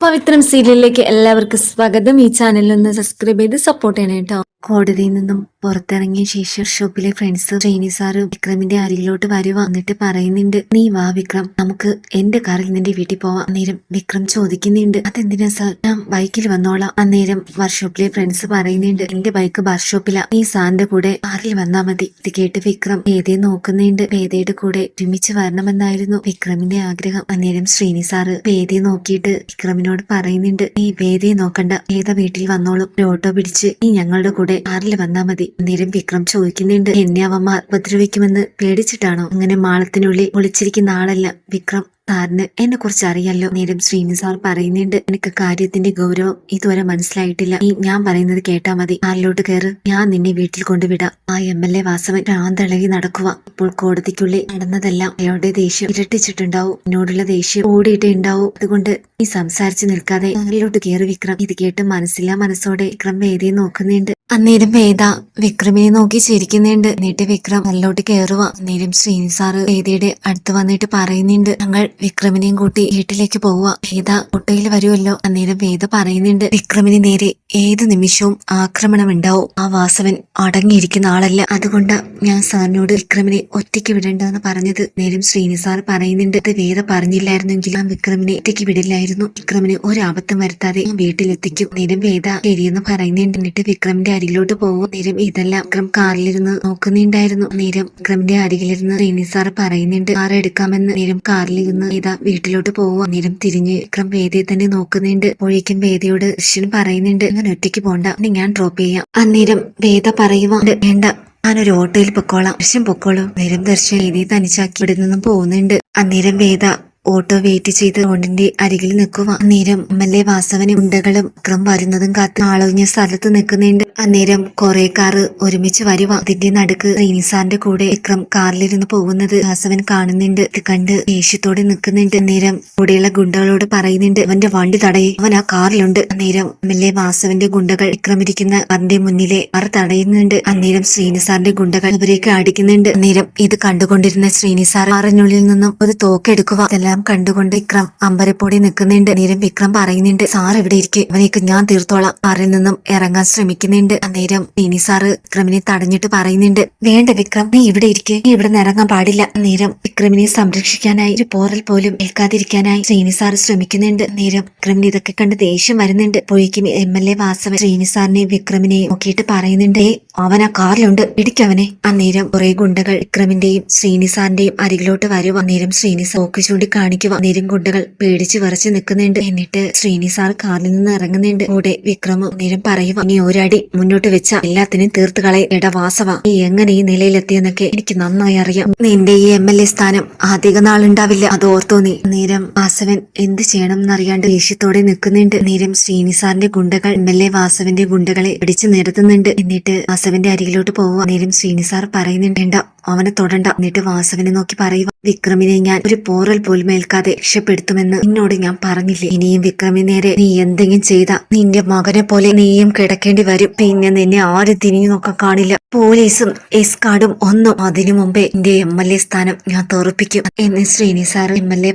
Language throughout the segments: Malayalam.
പവിത്രം സീരിയലിലേക്ക് എല്ലാവർക്കും സ്വാഗതം. ഈ ചാനലിൽ ഒന്ന് സബ്സ്ക്രൈബ് ചെയ്ത് സപ്പോർട്ട് ചെയ്യണം കേട്ടോ കോടതിയിൽ നിന്നും പുറത്തിറങ്ങിയ ശേഷം ഷോപ്പിലെ ഫ്രണ്ട്സ് ട്രെയിനി സാറ് വിക്രമിന്റെ അരികിലോട്ട് വരുവാ എന്നിട്ട് പറയുന്നുണ്ട് നീ വാ വിക്രം നമുക്ക് എന്റെ കാറിൽ നിന്റെ വീട്ടിൽ പോവാം. അന്നേരം വിക്രം ചോദിക്കുന്നുണ്ട് അതെന്തിനാ സാർ ഞാൻ ബൈക്കിൽ വന്നോളാം. അന്നേരം വർക്ക്ഷോപ്പിലെ ഫ്രണ്ട്സ് പറയുന്നുണ്ട് എന്റെ ബൈക്ക് വർക്ക്ഷോപ്പിലാ നീ സാറിന്റെ കൂടെ കാറിൽ വന്നാ മതി. ഇത് കേട്ട് വിക്രം വേദയെ നോക്കുന്നുണ്ട്. വേദയുടെ കൂടെ ഒരുമിച്ച് വരണമെന്നായിരുന്നു വിക്രമിന്റെ ആഗ്രഹം. അന്നേരം ശ്രീനി സാറ് വേദയെ നോക്കിയിട്ട് വിക്രമിനോട് പറയുന്നുണ്ട്. നീ വേദയെ നോക്കണ്ട. വേദ വീട്ടിൽ വന്നോളും. ഒരു ഓട്ടോ പിടിച്ച് നീ ഞങ്ങളുടെ കൂടെ കാറിൽ വന്നാ മതി. അന്നേരം വിക്രം ചോദിക്കുന്നുണ്ട്. എന്നെ അവന്മാർ ഉപദ്രവിക്കുമെന്ന് പേടിച്ചിട്ടാണോ? അങ്ങനെ മാളത്തിനുള്ളിൽ ഒളിച്ചിരിക്കുന്ന ആളല്ല വിക്രം. സാറിന് എന്നെ കുറിച്ച് അറിയാലോ? നേരം ശ്രീനി സാർ പറയുന്നുണ്ട്. എനിക്ക് കാര്യത്തിന്റെ ഗൗരവം ഇതുവരെ മനസ്സിലായിട്ടില്ല. നീ ഞാൻ പറയുന്നത് കേട്ടാ മതി. കാറിലോട്ട് കയറ് ഞാൻ നിന്നെ വീട്ടിൽ കൊണ്ടുവിടാം. ആ എം എൽ എ വാസവൻ ഭ്രാന്തളകി നടക്കുക ഇപ്പോൾ കോടതിക്കുള്ളിൽ നടന്നതെല്ലാം അയാളുടെ ദേഷ്യം ഇരട്ടിച്ചിട്ടുണ്ടാവും. എന്നോടുള്ള ദേഷ്യം ഓടിയിട്ടേ ഉണ്ടാവും. അതുകൊണ്ട് നീ സംസാരിച്ചു നിൽക്കാതെ കാറിലോട്ട് കയറി വിക്രം? ഇത് കേട്ട് മനസ്സില്ലാ മനസ്സോടെ വിക്രം വേദിയെ നോക്കുന്നുണ്ട്. അന്നേരം വേദ വിക്രമിനെ നോക്കി ചിരിക്കുന്നുണ്ട്. എന്നിട്ട് വിക്രം നല്ലോട്ട് കയറുക അന്നേരം ശ്രീനി സാറ് വേദയുടെ അടുത്ത് വന്നിട്ട് പറയുന്നുണ്ട്. ഞങ്ങൾ വിക്രമിനെയും കൂട്ടി വീട്ടിലേക്ക് പോവുക വേദ ഒട്ടയിൽ വരുമല്ലോ. അന്നേരം വേദ പറയുന്നുണ്ട്. വിക്രമിന് നേരെ ഏത് നിമിഷവും ആക്രമണം ഉണ്ടാവും. ആ വാസവൻ അടങ്ങിയിരിക്കുന്ന ആളല്ല. അതുകൊണ്ട് ഞാൻ സാറിനോട് വിക്രമിനെ ഒറ്റയ്ക്ക് വിടണ്ടെന്ന് പറഞ്ഞത്. നേരം ശ്രീനി സാർ പറയുന്നുണ്ട്. അത് വേദ പറഞ്ഞില്ലായിരുന്നെങ്കിൽ ഞാൻ വിക്രമിനെ ഒറ്റയ്ക്ക് വിടില്ലായിരുന്നു. വിക്രമിന് ഒരാപത്തും വരുത്താതെ ഞാൻ വീട്ടിലെത്തിക്കും. നേരം വേദ ശരിയെന്ന് പറയുന്നുണ്ട്. എന്നിട്ട് വിക്രമിന്റെ അരികിലോട്ട് പോകും നേരം ഇതെല്ലാം വിക്രം കാറിലിരുന്ന് നോക്കുന്നുണ്ടായിരുന്നു. നേരം വിക്രമിന്റെ അരികിലിരുന്ന് റീനി സാർ പറയുന്നുണ്ട് കാർ എടുക്കാമെന്ന്. നേരം കാറിലിരുന്ന് ഇതാ വീട്ടിലോട്ട് പോവുക നേരം തിരിഞ്ഞ് വിക്രം വേദിയെ തന്നെ നോക്കുന്നുണ്ട്. അപ്പോഴേക്കും വേദിയോട് ദർശൻ പറയുന്നുണ്ട് അങ്ങനെ ഒറ്റയ്ക്ക് പോണ്ട. ഞാൻ ഡ്രോപ്പ് ചെയ്യാം. അന്നേരം വേദ പറയുവാണ്ട് വേണ്ട. ഞാനൊരു ഓട്ടോയിൽ പൊക്കോളാം. ദർശൻ പൊക്കോളൂ. നേരം ദർശൻ എഴുതി തനിച്ചാക്കി ഇവിടെ നിന്നും പോകുന്നുണ്ട്. അന്നേരം വേദ ഓട്ടോ വെയിറ്റ് ചെയ്ത് റോഡിന്റെ അരികിൽ നിൽക്കുക അന്നേരം എം എൽ എ വാസവനും ഉണ്ടകളും വിക്രം വരുന്നതും കാത്ത് ആളൊഴിഞ്ഞ സ്ഥലത്ത് നിൽക്കുന്നുണ്ട്. അന്നേരം കുറെ കാറ് ഒരുമിച്ച് വരുവ. അതിന്റെ നടുക്ക് റീനിസാറിന്റെ കൂടെ വിക്രം കാറിലിരുന്ന് പോകുന്നത് വാസവൻ കാണുന്നുണ്ട്. ഇത് കണ്ട് ദേഷ്യത്തോടെ നിൽക്കുന്നുണ്ട്. അന്നേരം കൂടെയുള്ള ഗുണ്ടകളോട് പറയുന്നുണ്ട് അവന്റെ വണ്ടി തടയി. അവൻ ആ കാറിലുണ്ട്. അന്നേരം എം എൽ എ വാസവന്റെ ഗുണ്ടകൾ വിക്രം ഇരിക്കുന്ന കാറിന്റെ മുന്നിലെ കാർ തടയുന്നുണ്ട്. അന്നേരം ശ്രീനിസാറിന്റെ ഗുണ്ടകൾ അവരേക്ക് അടിക്കുന്നുണ്ട്. അന്നേരം ഇത് കണ്ടുകൊണ്ടിരുന്ന ശ്രീനിസാർ ആറിനുള്ളിൽ നിന്നും ഒരു തോക്കെടുക്കുക ഇതെല്ലാം കണ്ടുകൊണ്ട് വിക്രം അമ്പരപ്പോടെ നിൽക്കുന്നുണ്ട്. അന്നേരം വിക്രം പറയുന്നുണ്ട് സാർ ഇവിടെ ഇരിക്കെ. അവനേക്ക് ഞാൻ തീർത്തോളാം. കാറിൽ നിന്നും ഇറങ്ങാൻ ശ്രമിക്കുന്നുണ്ട്. അന്നേരം മിനി സാറ് വിക്രമിനെ തടഞ്ഞിട്ട് പറയുന്നുണ്ട് വേണ്ട വിക്രം നീ ഇവിടെ ഇരിക്കെ. നീ ഇവിടെ നിറങ്ങാൻ പാടില്ല. അന്നേരം വിക്രമിനെ സംരക്ഷിക്കാനായി ഒരു പോറൽ പോലും ഏൽക്കാതിരിക്കാനായി ശ്രീനി സാർ ശ്രമിക്കുന്നുണ്ട്. അന്നേരം വിക്രമിന് ഇതൊക്കെ കണ്ട് ദേഷ്യം വരുന്നുണ്ട്. അപ്പോഴേക്കും M L A Vasavan Sreeni സാറിനെ വിക്രമിനെ നോക്കിയിട്ട് പറയുന്നുണ്ട് "ഏയ്, അവൻ ആ കാറിലുണ്ട്. പിടിക്കവനെ. അന്നേരം കുറെ ഗുണ്ടകൾ വിക്രമിന്റെയും ശ്രീനിസാറിന്റെയും അരികിലോട്ട് വരും അന്നേരം ശ്രീനിസ ഓക്ക് ചൂണ്ടി കാണിക്കുക അന്നേരം ഗുണ്ടകൾ പേടിച്ച് വിറച്ച് നിൽക്കുന്നുണ്ട്. എന്നിട്ട് ശ്രീനിസാർ കാറിൽ നിന്ന് ഇറങ്ങുന്നുണ്ട്. കൂടെ വിക്രമ അന്നേരം പറയുക ഇനി ഒരടി മുന്നോട്ട് വെച്ച എല്ലാത്തിനും തീർത്ത് കളയ. ഇടവാസവ വാസവ നീ എങ്ങനെ ഈ നിലയിലെത്തിയെന്നൊക്കെ എനിക്ക് നന്നായി അറിയാം. നിന്റെ ഈ എം എൽ എ സ്ഥാനം അധിക നാളുണ്ടാവില്ല അത് ഓർത്തോ നീ. അന്നേരം വാസവൻ എന്ത് ചെയ്യണം എന്നറിയാണ്ട് ദേഷ്യത്തോടെ നിൽക്കുന്നുണ്ട്. നേരം ശ്രീനിസാറിന്റെ ഗുണ്ടകൾ എം എൽ എ വാസവന്റെ ഗുണ്ടകളെ പിടിച്ചു നിർത്തുന്നുണ്ട് എന്നിട്ട് വാസവന്റെ അരികിലോട്ട് പോവുക. നേരം ശ്രീനി സാർ പറയുന്നുണ്ട് അവനെ തൊടണ്ട. എന്നിട്ട് വാസവിനെ നോക്കി പറയുക. വിക്രമിനെ ഞാൻ ഒരു പോറൽ പോലും ഏൽക്കാതെ രക്ഷപ്പെടുത്തുമെന്ന് നിന്നോട് ഞാൻ പറഞ്ഞില്ലേ? ഇനിയും വിക്രമിനേരെ നീ എന്തെങ്കിലും ചെയ്ത നിന്റെ മകനെ പോലെ നീയും കിടക്കേണ്ടി വരും. പിന്നെ നിന്നെ ആരും തിരിഞ്ഞു നോക്കാൻ കാണില്ല. പോലീസും എസ്കാർഡും ഒന്നും അതിനു മുമ്പേ എന്റെ എം എൽ എ സ്ഥാനം ഞാൻ തോറപ്പിക്കും എന്ന് Sreeni sir M L A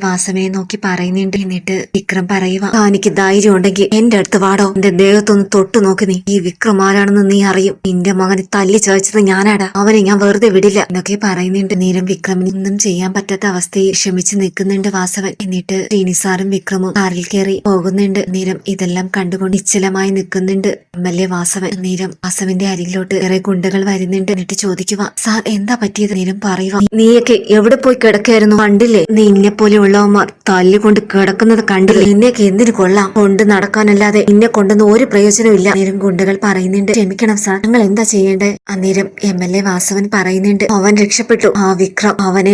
നോക്കി പറയുന്നുണ്ട്. എന്നിട്ട് വിക്രം പറയുക എനിക്ക് ധൈര്യം ഉണ്ടെങ്കിൽ എന്റെ അടുത്ത് വാടോ. എന്റെ ദേഹത്തൊന്ന് തൊട്ടു നോക്ക് നീ. ഈ വിക്രം ആരാണെന്ന് നീ അറിയും. നിന്റെ മകനെ തല്ലി ചോദിച്ചത് ഞാനാടാ. അവനെ ഞാൻ വെറുതെ വിടില്ല. എന്നൊക്കെ പറയുന്നുണ്ട്. നേരം വിക്രമിനൊന്നും ചെയ്യാൻ പറ്റാത്ത അവസ്ഥയിൽ ക്ഷമിച്ച് നിൽക്കുന്നുണ്ട് വാസവൻ. എന്നിട്ട് ശ്രീനിസാറും വിക്രമും കാറിൽ കയറി പോകുന്നുണ്ട്. നേരം ഇതെല്ലാം കണ്ടുകൊണ്ട് നിശ്ചലമായി നിൽക്കുന്നുണ്ട് എം എൽ എ വാസവൻ. നേരം വാസവന്റെ അരികിലോട്ട് ഏറെ ഗുണ്ടകൾ വരുന്നുണ്ട്. എന്നിട്ട് ചോദിക്കുക സാർ എന്താ പറ്റിയത്? നേരം പറയുക നീയൊക്കെ എവിടെ പോയി കിടക്കായിരുന്നു? കണ്ടില്ലേ പോലെ ഉള്ളവന്മാർ തല്ലുകൊണ്ട് കിടക്കുന്നത് കണ്ടില്ലേ? നിന്നെയൊക്കെ എന്തിനു കൊള്ളാം? കൊണ്ട് നടക്കാനല്ലാതെ നിന്നെ കൊണ്ടൊന്നും ഒരു പ്രയോജനമില്ല നേരം ഗുണ്ടകൾ പറയുന്നുണ്ട് ക്ഷമിക്കണം സാർ ഞങ്ങൾ എന്താ ചെയ്യേണ്ടത് അന്നേരം എം എൽ എ വാസവൻ പറയുന്നുണ്ട് അവൻ രക്ഷപ്പെട്ടു. ആ വിക്രം അവനെ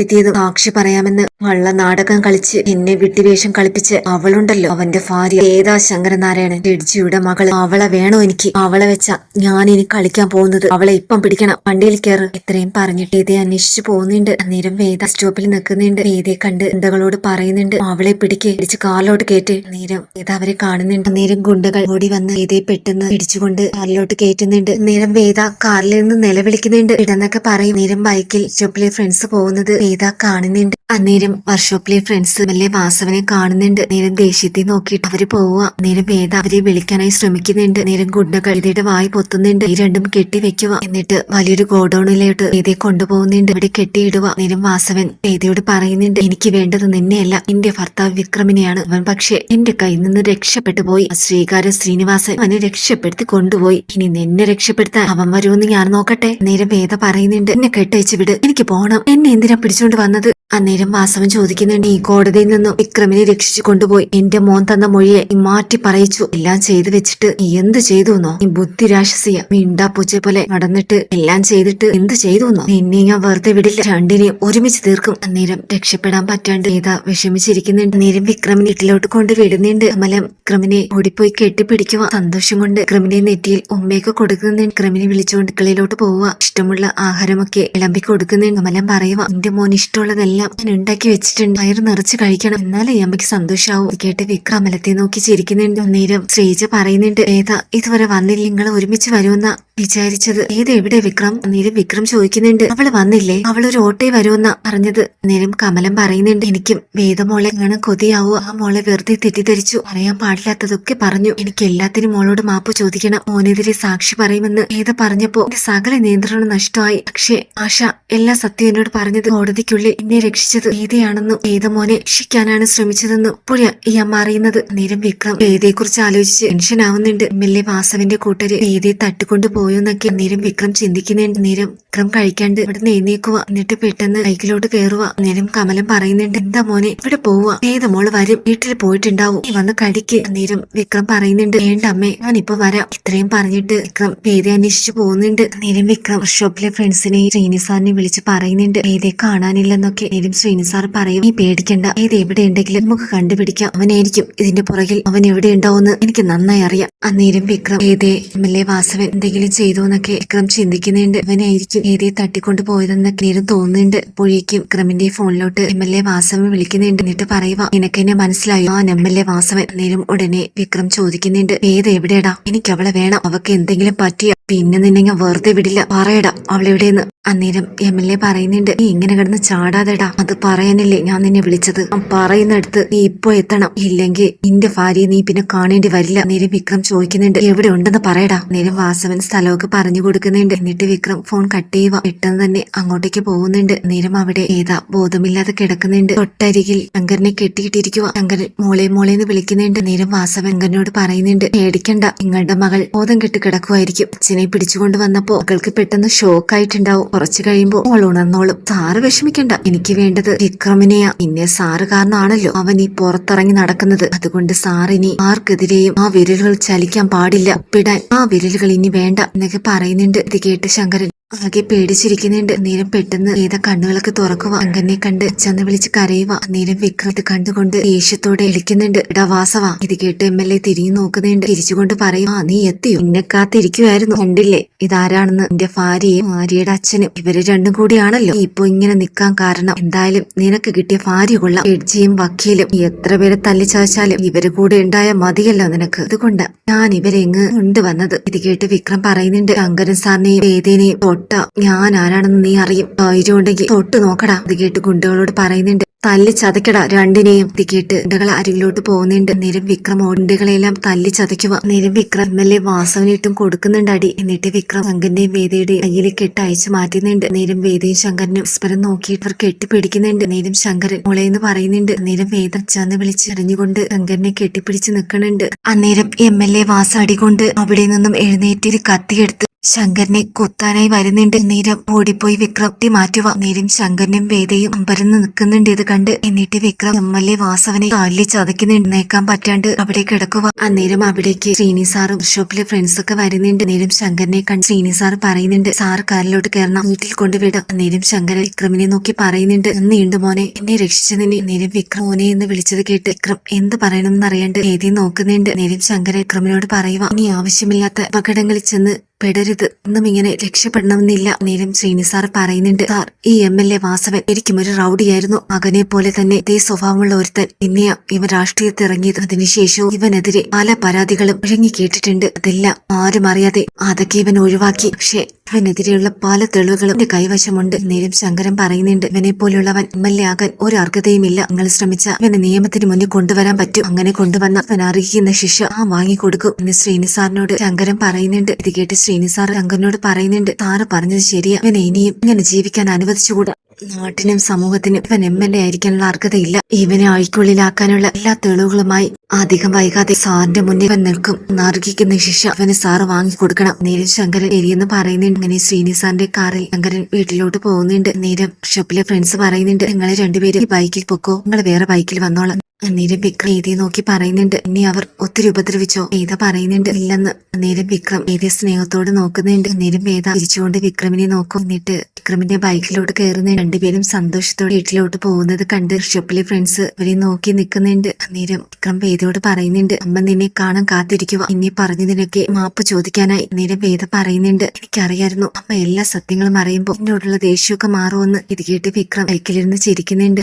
രക്ഷപ്പെടുത്തിയത് സാക്ഷി പറയാമെന്ന് വള്ള നാടകം കളിച്ച് എന്നെ വിട്ടുവേഷം കളിപ്പിച്ച് അവളുണ്ടല്ലോ. അവന്റെ ഭാര്യ ഏതാ ശങ്കരനാരായണൻ? ജഡ്ജിയുടെ മകൾ. അവളെ വേണോ എനിക്ക്? അവളെ വെച്ച ഞാൻ ഇനി കളിക്കാൻ പോകുന്നത്. അവളെ ഇപ്പം പിടിക്കണം. വണ്ടിയിൽ കയറ് ഇത്രയും പറഞ്ഞിട്ട് ഇതേ അന്വേഷിച്ചു പോകുന്നുണ്ട്. അന്നേരം വേദ സ്റ്റോപ്പിൽ നിൽക്കുന്നുണ്ട്. വേദയെ കണ്ട് എന്തകളോട് പറയുന്നുണ്ട്. അവളെ പിടിക്ക്. പിടിച്ച് കാറിലോട്ട് കയറ്റ് നേരം വേദ അവരെ കാണുന്നുണ്ട്. അന്നേരം ഗുണ്ടകൾ ഓടി വന്ന് വേദയെ പെട്ടെന്ന് പിടിച്ചുകൊണ്ട് കാറിലോട്ട് കയറ്റുന്നുണ്ട് നേരം വേദ കാറിൽ നിന്ന് നിലവിളിക്കുന്നുണ്ട്. ഇടന്നൊക്കെ പറയും. നേരം ബൈക്കിൽ സ്റ്റോപ്പിലെ ഫ്രണ്ട്സ് പോകുന്നത്. വേദ കാണുന്നുണ്ട്. അന്നേരം വർക്ക്ഷോപ്പിലെ ഫ്രണ്ട്സ് വലിയ വാസവനെ കാണുന്നുണ്ട്. നേരം ദേഷ്യത്തെ നോക്കിയിട്ട് അവർ പോവുക. നേരം വേദ അവരെ വിളിക്കാനായി ശ്രമിക്കുന്നുണ്ട്. നേരം ഗുണ്ട കഴുതിയുടെ വായി പൊത്തുന്നുണ്ട്. ഈ രണ്ടും കെട്ടി വെക്കുക എന്നിട്ട് വലിയൊരു ഗോഡൌണിലോട്ട് വേദയെ കൊണ്ടുപോകുന്നുണ്ട്. ഇവിടെ കെട്ടിയിടുക. നേരം വാസവൻ വേദയോട് പറയുന്നുണ്ട് എനിക്ക് വേണ്ടത് നിന്നെയല്ല. എന്റെ ഭർത്താവ് വിക്രമിനെയാണ്. അവൻ പക്ഷെ എന്റെ കയ്യിൽ നിന്ന് രക്ഷപ്പെട്ടു പോയി. ശ്രീകാര ശ്രീനിവാസൻ അവനെ രക്ഷപ്പെടുത്തി കൊണ്ടുപോയി. ഇനി നിന്നെ രക്ഷപ്പെടുത്താൻ അവൻ വരുമെന്ന് ഞാൻ നോക്കട്ടെ. നേരം വേദ പറയുന്നുണ്ട് എന്നെ കെട്ടയച്ചു വിട്. എനിക്ക് പോണം. എന്നെ എന്തിനാ പിടിച്ചോണ്ട് വന്നത് അന്നേരം വാസവൻ ചോദിക്കുന്നുണ്ട് ഈ കോടതിയിൽ നിന്നും വിക്രമിനെ രക്ഷിച്ചു കൊണ്ടുപോയി എന്റെ മോൻ തന്ന മൊഴിയെ മാറ്റി പറയിച്ചു. എല്ലാം ചെയ്തു വെച്ചിട്ട് എന്ത് ചെയ്തു എന്നോ? നീ ബുദ്ധിരാശസിയ മിണ്ടാ പൂച്ച പോലെ നടന്നിട്ട് എല്ലാം ചെയ്തിട്ട് എന്ത് ചെയ്തു എന്നോ? നിന്നെ ഞാൻ വെറുതെ വിടില്ല. രണ്ടിനെയും ഒരുമിച്ച് തീർക്കും. അന്നേരം രക്ഷപ്പെടാൻ പറ്റാണ്ട് ഏതാ വിഷമിച്ചിരിക്കുന്നുണ്ട്. അന്നേരം വിക്രമിനെ വീട്ടിലോട്ട് കൊണ്ട് വിടുന്നുണ്ട് കമലം വിക്രമിനെ ഓടിപ്പോയി കെട്ടിപ്പിടിക്കുക സന്തോഷം കൊണ്ട് വിക്രമിനെ നെറ്റിയിൽ ഉമ്മയൊക്കെ കൊടുക്കുന്നുണ്ട്. വിക്രമിനെ വിളിച്ചുകൊണ്ട് കിളിയിലോട്ട് പോവുക ഇഷ്ടമുള്ള ആഹാരമൊക്കെ വിളമ്പി കൊടുക്കുന്നുണ്ട്. അമലം പറയുക എന്റെ മോൻ ഇഷ്ടമുള്ളതെല്ലാം. ഞാൻ ഉണ്ടാക്കി വെച്ചിട്ടുണ്ട്. വയറ് നിറച്ച് കഴിക്കണം. എന്നാലേ ഈ അമ്മയ്ക്ക് സന്തോഷാവും. ഇത് കേട്ട് വിക്രമലത്തെ നോക്കി ചിരിക്കുന്നുണ്ട്. നേരം ശ്രീജ പറയുന്നുണ്ട് ഏതാ ഇതുവരെ വന്നില്ല? നിങ്ങൾ ഒരുമിച്ച് വരുമെന്ന വിചാരിച്ചത്. ഏത്? എവിടെ വിക്രം? നേരം വിക്രം ചോദിക്കുന്നുണ്ട് അവൾ വന്നില്ലേ? അവളൊരു ഓട്ടേ വരുമെന്ന പറഞ്ഞത്. നേരം കമലം പറയുന്നുണ്ട് എനിക്കും വേദമോളെ ആണ് കൊതിയാവോ. ആ മോളെ വെറുതെ തെറ്റിദ്ധരിച്ചു. പറയാൻ പാടില്ലാത്തതൊക്കെ പറഞ്ഞു. എനിക്ക് എല്ലാത്തിനും മോളോട് മാപ്പ് ചോദിക്കണം. മോനെതിരെ സാക്ഷി പറയുമെന്ന് ഏത പറഞ്ഞപ്പോ എന്റെ സകല നിയന്ത്രണം നഷ്ടമായി. പക്ഷേ ആശ എല്ലാ സത്യം എന്നോട് പറഞ്ഞത് കോടതിക്കുള്ളിൽ എന്നെ രക്ഷിച്ചത് ഗീതയാണെന്നും ഗീത മോനെ രക്ഷിക്കാനാണ് ശ്രമിച്ചതെന്നും ഇപ്പോഴാ അമ്മ അറിയുന്നത്. നേരം വിക്രം ഗീതയെക്കുറിച്ച് കുറിച്ച് ആലോചിച്ച് ടെൻഷൻ ആവുന്നുണ്ട് എം എൽ എ വാസവന്റെ കൂട്ടര് ഗീതയെ തട്ടിക്കൊണ്ടു പോയോന്നൊക്കെ നേരം വിക്രം ചിന്തിക്കുന്നുണ്ട്. നേരം വിക്രം കഴിക്കാണ്ട് ഇവിടെ നെയ്നീക്കുക എന്നിട്ട് പെട്ടെന്ന് ബൈക്കിലോട്ട് കയറുക നേരം കമലം പറയുന്നുണ്ട് എന്താ മോനെ ഇവിടെ പോവുക ഏത് മോൾ വരും. വീട്ടിൽ പോയിട്ടുണ്ടാവും. നീ വന്ന് കടിക്ക്. നേരം വിക്രം പറയുന്നുണ്ട് വേണ്ട അമ്മേ ഞാൻ ഇപ്പൊ വരാം. ഇത്രയും പറഞ്ഞിട്ട് വിക്രം വേദയെ അന്വേഷിച്ചു പോകുന്നുണ്ട്. നേരം വിക്രം ഷോപ്പിലെ ഫ്രണ്ട്സിനെ ശ്രീനിസാറിനെയും വിളിച്ച് പറയുന്നുണ്ട് ഗീതയെ കാണാനില്ലെന്നൊക്കെ. നേരം ശ്രീനിസാർ പറയും നീ പേടിക്കണ്ട. ഏത് എവിടെ ഉണ്ടെങ്കിലും നമുക്ക് കണ്ടുപിടിക്കാം. അവനായിരിക്കും ഇതിന്റെ പുറകിൽ. അവൻ എവിടെ ഉണ്ടാവുമെന്ന് എനിക്ക് നന്നായി അറിയാം. അന്നേരം വിക്രം ഏതേ എം എൽ എ വാസവൻ എന്തെങ്കിലും ചെയ്തു എന്നൊക്കെ വിക്രം ചിന്തിക്കുന്നുണ്ട്. അവനായിരിക്കും ഏതേ തട്ടിക്കൊണ്ട് പോയതെന്നൊക്കെ നേരം തോന്നുന്നുണ്ട്. അപ്പോഴേക്കും വിക്രമിന്റെ ഫോണിലോട്ട് എം എൽ എ വാസവൻ വിളിക്കുന്നുണ്ട്. എന്നിട്ട് പറയുക നിനക്കെന്നെ മനസ്സിലായോ? ആ എം എൽ എ വാസവൻ. അന്നേരം ഉടനെ വിക്രം ചോദിക്കുന്നുണ്ട് ഏത് എവിടെയടാ എനിക്ക് അവളെ വേണം. അവക്ക് എന്തെങ്കിലും പറ്റിയ? പിന്നെ നിന്നെ ഞാൻ വെറുതെ വിടില്ല. പറയടാ അവളെവിടെയെന്ന്. അന്നേരം എം എൽ എ പറയുന്നുണ്ട് നീ ഇങ്ങനെ കിടന്ന് ചാടാതെടാ. അത് പറയാനല്ലേ ഞാൻ നിന്നെ വിളിച്ചത്. പറയുന്നിടത്ത് നീ ഇപ്പൊ എത്തണം. ഇല്ലെങ്കിൽ നിന്റെ ഭാര്യയെ നീ പിന്നെ കാണേണ്ടി വരില്ല. നേരം വിക്രം ചോദിക്കുന്നുണ്ട്. എവിടെ ഉണ്ടെന്ന് പറയടാ. നേരം വാസവൻ സ്ഥലമൊക്കെ പറഞ്ഞു കൊടുക്കുന്നുണ്ട്. എന്നിട്ട് വിക്രം ഫോൺ കട്ട് ചെയ്യുക പെട്ടെന്ന് തന്നെ അങ്ങോട്ടേക്ക് പോകുന്നുണ്ട്. നേരം അവിടെ ഏതാ ബോധമില്ലാതെ കിടക്കുന്നുണ്ട്. തൊട്ടരികിൽ ശങ്കരനെ കെട്ടിയിട്ടിരിക്കുക ശങ്കരൻ മോളെ മോളെ എന്ന് വിളിക്കുന്നുണ്ട്. നേരം വാസവൻ ശങ്കരനോട് പറയുന്നുണ്ട്. പേടിക്കണ്ട. നിങ്ങളുടെ മകൾ ബോധം കെട്ട് കിടക്കുമായിരിക്കും അച്ഛനെ പിടിച്ചുകൊണ്ട് വന്നപ്പോ മകൾക്ക് പെട്ടെന്ന് ഷോക്കായിട്ടുണ്ടാവും കുറച്ചു കഴിയുമ്പോൾ മോൾ ഉണർന്നോളും. സാറ് വിഷമിക്കണ്ട. എനിക്ക് വേണ്ടത് വിക്രമിനെയാ. പിന്നെ സാറ് കാരണമാണല്ലോ അവൻ ഈ പുറത്തിറങ്ങി നടക്കുന്നത്. അതുകൊണ്ട് സാറിനി ആർക്കെതിരെയും ആ വിരലുകൾ ചലിക്കാൻ പാടില്ല. ഒപ്പിടാൻ ആ വിരലുകൾ ഇനി വേണ്ട എന്നൊക്കെ പറയുന്നുണ്ട്. ഇത് കേട്ട് ശങ്കരൻ. ആകെ പേടിച്ചിരിക്കുന്നുണ്ട്. നേരം പെട്ടെന്ന് ഏത കണ്ണുകളൊക്കെ തുറക്കുക അങ്കനെ കണ്ട് ചെന്ന് വിളിച്ച് കരയുക നേരം വിക്രത്ത് കണ്ടുകൊണ്ട് ദേഷ്യത്തോടെ ഇളിക്കുന്നുണ്ട്. എടാ വാസവ ഇത് കേട്ട് എം എൽ എ തിരിഞ്ഞു നോക്കുന്നുണ്ട്. തിരിച്ചുകൊണ്ട് പറയും ആ നീ എത്തിയോ? എന്നെ കാത്തിരിക്കുമായിരുന്നു കണ്ടില്ലേ? ഇതാരാണെന്ന്? എന്റെ ഭാര്യയും ഭാര്യയുടെ അച്ഛനും. ഇവർ രണ്ടും കൂടിയാണല്ലോ. ഇപ്പൊ ഇങ്ങനെ നിക്കാൻ കാരണം എന്തായാലും നിനക്ക് കിട്ടിയ ഭാര്യ കൊള്ളാം. എഡ്ജിയും വക്കീലും. എത്ര പേരെ തല്ലിച്ചതച്ചാലും ഇവർ കൂടെ ഉണ്ടായ മതിയല്ലോ നിനക്ക്. അതുകൊണ്ട് ഞാൻ ഇവരെ ഇങ്ങ് കൊണ്ടുവന്നത്. ഇത് കേട്ട് വിക്രം പറയുന്നുണ്ട്. ശങ്കരൻ സാറിനെയും വേദേനെയും തൊട്ട. ഞാൻ ആരാണെന്ന് നീ അറിയും. ഇരുണ്ടെങ്കിൽ തൊട്ട് നോക്കടാ. അത് കേട്ട് ഗുണ്ടകളോട് പറയുന്നുണ്ട്. തല്ലി ചതക്കടാ രണ്ടിനെയും. ഇത് കേട്ട് ഗുണ്ടകൾ അരികിലോട്ട് പോകുന്നുണ്ട്. നിരം വിക്രം ഓണ്ടുകളെല്ലാം തല്ലി ചതയ്ക്കുക നിരം വിക്രം എം എൽ എ വാസവനിട്ടും കൊടുക്കുന്നുണ്ട് അടി. എന്നിട്ട് വിക്രം ശങ്കരന്റെയും വേദയുടെയും കയ്യിൽ കെട്ട് അയച്ചു മാറ്റുന്നുണ്ട്. നിരം വേദയും ശങ്കരനും സ്മരം നോക്കിയിട്ട് അവർ കെട്ടിപ്പിടിക്കുന്നുണ്ട്. നിരം ശങ്കരൻ മുളയെന്ന് പറയുന്നുണ്ട്. നിരം വേദ അച്ഛന്ന് വിളിച്ച് എറിഞ്ഞുകൊണ്ട് ശങ്കരനെ കെട്ടിപ്പിടിച്ച് നിൽക്കുന്നുണ്ട്. അന്നേരം എം എൽ എ വാസ അടികൊണ്ട് അവിടെ നിന്നും എഴുന്നേറ്റൊരു കത്തിയെടുത്ത് ശങ്കരനെ കൊത്താനായി വരുന്നുണ്ട്. നീരം ഓടിപ്പോയി വിക്രപ്തി മാറ്റുക നേരം ശങ്കരനും വേദയും അമ്പരന്ന് നിൽക്കുന്നുണ്ട്. ഇത് കണ്ട് എന്നിട്ട് വിക്രം എം എൽ എ വാസവനെ കാലിൽ ചതക്കുന്നുണ്ട് നേക്കാൻ പറ്റാണ്ട് അവിടെ കിടക്കുക അന്നേരം അവിടേക്ക് ശ്രീനി സാറും ഷോപ്പിലെ ഫ്രണ്ട്സ് ഒക്കെ വരുന്നുണ്ട്. നേരം ശങ്കരനെ കണ്ട് ശ്രീനി സാർ പറയുന്നുണ്ട് സാർ കാലിലോട്ട് കയറണം വീട്ടിൽ കൊണ്ടുവിടാം. നേരം ശങ്കരൻ വിക്രമിനെ നോക്കി പറയുന്നുണ്ട് നീണ്ടു മോനെ. എന്നെ രക്ഷിച്ചതിന് നേരം വിക്രം മോനെ എന്ന് വിളിച്ചത് കേട്ട് വിക്രം എന്ത് പറയണമെന്ന് അറിയാണ്ട് വേദി നോക്കുന്നുണ്ട്. നേരം ശങ്കരൻ വിക്രമിനോട് പറയുക ഇനി ആവശ്യമില്ലാത്ത അപകടങ്ങളിൽ ചെന്ന് പെടരുത്. ഒന്നും ഇങ്ങനെ രക്ഷപ്പെടണമെന്നില്ല. നേരം ശ്രീനി സാർ പറയുന്നുണ്ട് സാർ ഈ എം എൽ എ വാസവൻ ശരിക്കും ഒരു റൌഡിയായിരുന്നു. മകനെ പോലെ തന്നെ ഇതേ സ്വഭാവമുള്ള ഒരുത്തൻ. പിന്നെയാ ഇവൻ രാഷ്ട്രീയത്തിൽ ഇറങ്ങിയത്. അതിനുശേഷവും ഇവനെതിരെ പല പരാതികളും ഒഴുങ്ങി കേട്ടിട്ടുണ്ട് അതെല്ലാം ആരും അറിയാതെ അതൊക്കെ ഇവൻ ഒഴിവാക്കി. പക്ഷേ ഇവനെതിരെയുള്ള പല തെളിവുകളും എന്റെ കൈവശമുണ്ട്. നേരം ശങ്കരൻ പറയുന്നുണ്ട് ഇവനെ പോലുള്ളവൻ എം എൽ എ ആകാൻ ഒരു അർഹതയുമില്ല. നിങ്ങൾ ശ്രമിച്ച ഇവനെ നിയമത്തിന് മുന്നിൽ കൊണ്ടുവരാൻ പറ്റും. അങ്ങനെ കൊണ്ടുവന്ന അവൻ അറിയിക്കുന്ന ശിക്ഷ ആ വാങ്ങിക്കൊടുക്കും. എന്ന് ശ്രീനി സാറിനോട് ശങ്കരൻ പറയുന്നുണ്ട്. ഇത് കേട്ട് ശ്രീനി സാർ ശങ്കരനോട് പറയുന്നുണ്ട്. സാറ് പറഞ്ഞത് ശരിയാ. ഇവനെ ഇനിയും ഇങ്ങനെ ജീവിക്കാൻ അനുവദിച്ചുകൂടാ. നാട്ടിനും സമൂഹത്തിനും ഇവൻ എം എൽ എ ആയിരിക്കാനുള്ള അർഹതയില്ല. ഇവനെ അഴിക്കുള്ളിലാക്കാനുള്ള എല്ലാ തെളിവുകളുമായി അധികം വൈകാതെ സാറിന്റെ മുന്നിൽ ഇവൻ നിൽക്കും. നറുകിക്കുന്ന ശിക്ഷ അവന് സാറ് വാങ്ങിക്കൊടുക്കണം. നേരം ശങ്കരൻ എരിയെന്ന് പറയുന്നുണ്ട്. അങ്ങനെ ശ്രീനി സാറിന്റെ കാറിൽ ശങ്കരൻ വീട്ടിലോട്ട് പോകുന്നുണ്ട്. നേരം ഷോപ്പിലെ ഫ്രണ്ട്സ് പറയുന്നുണ്ട്. നിങ്ങളെ രണ്ടുപേരും ഈ ബൈക്കിൽ പൊക്കോ. നിങ്ങൾ വേറെ ബൈക്കിൽ വന്നോളാം. അന്നേരം വിക്രം ഏതിയെ നോക്കി പറയുന്നുണ്ട്. ഇനി അവർ ഒത്തിരി ഉപദ്രവിച്ചോ? ഏത പറയുന്നുണ്ട്? ഇല്ലെന്ന് അന്നേരം വിക്രം ഏതിയെ സ്നേഹത്തോട് നോക്കുന്നുണ്ട്. അന്നേരം വേദ തിരിച്ചുകൊണ്ട് വിക്രമിനെ നോക്കും. എന്നിട്ട് വിക്രമിന്റെ ബൈക്കിലോട്ട് കയറുന്ന രണ്ടുപേരും സന്തോഷത്തോടെ വീട്ടിലോട്ട് പോകുന്നത് കണ്ട് ഷോപ്പിലെ ഫ്രണ്ട്സ് ഇവരെ നോക്കി നിൽക്കുന്നുണ്ട്. അന്നേരം വിക്രം വേദയോട് പറയുന്നുണ്ട് അമ്മ നിന്നെ കാണാൻ കാത്തിരിക്കുക ഇനി പറഞ്ഞതിനൊക്കെ മാപ്പ് ചോദിക്കാനായി. അന്നേരം വേദ പറയുന്നുണ്ട് എനിക്കറിയായിരുന്നു. അമ്മ എല്ലാ സത്യങ്ങളും അറിയുമ്പോൾ എന്നോടുള്ള ദേഷ്യമൊക്കെ മാറുമെന്ന്. ഇത് കേട്ട് വിക്രം ബൈക്കിലിരുന്ന് ചിരിക്കുന്നുണ്ട്.